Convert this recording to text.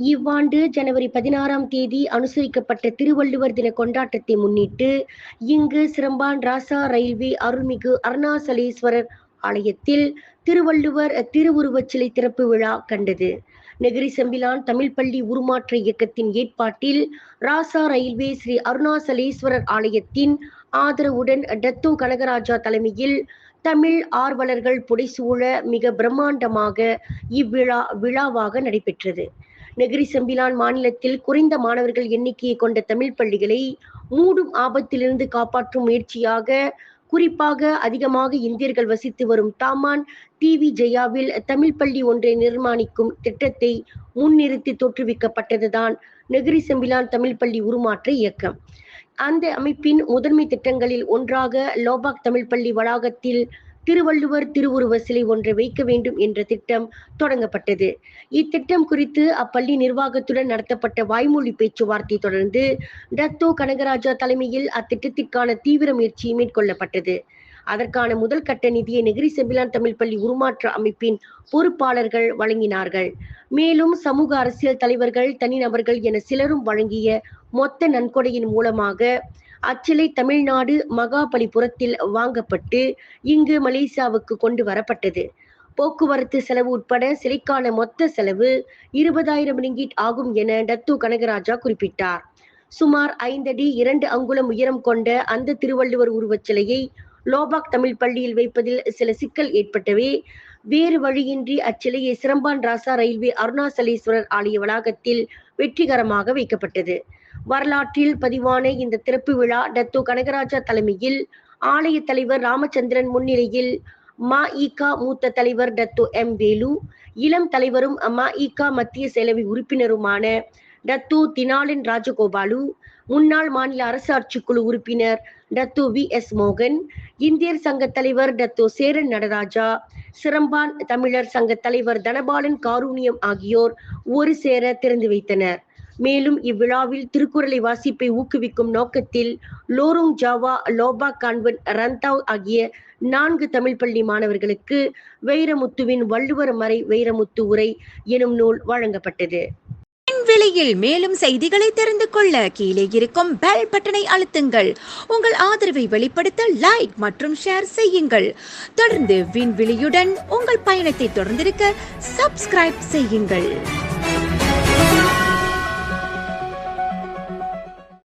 இவ்வாண்டு ஜனவரி பதினாறாம் தேதி அனுசரிக்கப்பட்ட திருவள்ளுவர் தின கொண்டாட்டத்தை முன்னிட்டு இங்கு சிரம்பான் ராசா ரயில்வே அருள்மிகு அருணாசலேஸ்வரர் ஆலயத்தில் திருவள்ளுவர் திருவுருவச் சிலை திறப்பு விழா கண்டது. நெகிரி செம்பிலான் தமிழ் பள்ளி உருமாற்ற இயக்கத்தின் ஏற்பாட்டில் ராசா ரயில்வே ஸ்ரீ அருணாசலேஸ்வரர் ஆலயத்தின் ஆதரவுடன் டத்தோ கனகராஜா தலைமையில் தமிழ் ஆர்வலர்கள் புடைசூழ மிக பிரம்மாண்டமாக இவ்விழா விழாவாக நடைபெற்றது. நெகிரி செம்பிலான் மாநிலத்தில் குறைந்த மாணவர்கள் எண்ணிக்கையை கொண்ட தமிழ் பள்ளிகளை மூடும் ஆபத்திலிருந்து காப்பாற்றும் முயற்சியாக குறிப்பாக அதிகமாக இந்தியர்கள் வசித்து வரும் தாமான் டிவி ஜெயாவில் தமிழ் பள்ளி ஒன்றை நிர்மாணிக்கும் திட்டத்தை முன்னிறுத்தி தோற்றுவிக்கப்பட்டதுதான் நெகிரி செம்பிலான் தமிழ் பள்ளி உருமாற்ற இயக்கம். அந்த அமைப்பின் முதன்மை திட்டங்களில் ஒன்றாக லோபாக் தமிழ் பள்ளி வளாகத்தில் திருவள்ளுவர் திருவுருவ சிலை ஒன்றை வைக்க வேண்டும் என்ற திட்டம் தொடங்கப்பட்டது. இத்திட்டம் குறித்து அப்பள்ளி நிர்வாகத்துடன் நடத்தப்பட்ட வாய்மொழி பேச்சுவார்த்தை தொடர்ந்து டத்தோ கனகராஜா தலைமையில் அத்திட்டத்திற்கான தீவிர முயற்சி மேற்கொள்ளப்பட்டது. அதற்கான முதல் கட்ட நிதியை நெகிரி செம்பிலான் தமிழ் பள்ளி உருமாற்ற அமைப்பின் பொறுப்பாளர்கள் வழங்கினார்கள். மேலும் சமூக அரசியல் தலைவர்கள் தனிநபர்கள் என சிலரும் வழங்கிய மொத்த நன்கொடையின் மூலமாக அச்சிலை தமிழ்நாடு மகாபலிபுரத்தில் வாங்கப்பட்டு இங்கு மலேசியாவுக்கு கொண்டு வரப்பட்டது. போக்குவரத்து செலவு உட்பட சிலைக்கான மொத்த செலவு இருபதாயிரம் ரிங்கிட் ஆகும் என டத்து கனகராஜா குறிப்பிட்டார். சுமார் ஐந்தடி இரண்டு அங்குலம் உயரம் கொண்ட அந்த திருவள்ளுவர் உருவச் சிலையை லோபாக் தமிழ் பள்ளியில் வைப்பதில் சில சிக்கல் ஏற்பட்டவே வேறு வழியின்றி அச்சிலையை சிரம்பான் ராசா ரயில்வே அருணாசலேஸ்வரர் ஆலய வளாகத்தில் வெற்றிகரமாக வைக்கப்பட்டது. வரலாற்றில் பதிவான இந்த திறப்பு விழா டத்து கனகராஜா தலைமையில் ஆலய தலைவர் ராமச்சந்திரன் முன்னிலையில் மா. இகா மூத்த தலைவர் டத்து எம். வேலு இளம் தலைவரும் மஇகா மத்திய செயலவை உறுப்பினருமான டத்து தினாலின் ராஜகோபாலு முன்னாள் மாநில அரசு ஆட்சிக்குழு உறுப்பினர் டத்து வி. எஸ். மோகன் இந்தியர் சங்க தலைவர் டத்து சேரன் நடராஜா சிரம்பான் தமிழர் சங்க தலைவர் தனபாலன் காரூணியம் ஆகியோர் ஒரு சேர திறந்து வைத்தனர். மேலும் இவ்விழாவில் திருக்குறளை வாசிப்பை ஊக்குவிக்கும் நோக்கத்தில் Lorong Jawa Lobak Convent Rantau ஆகிய நான்கு தமிழ் பள்ளி மாணவர்களுக்கு வைரமுத்துவின் வள்ளுவர் மறை வைரமுத்து உரை எனும் நூல் வழங்கப்பட்டது. விலையில் மேலும் செய்திகளை தெரிந்து கொள்ள கீழே இருக்கும் பெல் பட்டனை அழுத்துங்கள். உங்கள் ஆதரவை வெளிப்படுத்த லைக் மற்றும் ஷேர் செய்யுங்கள். தொடர்ந்து விண்வெளியுடன் உங்கள் பயணத்தை தொடர்ந்திருக்க சப்ஸ்கிரைப் செய்யுங்கள்.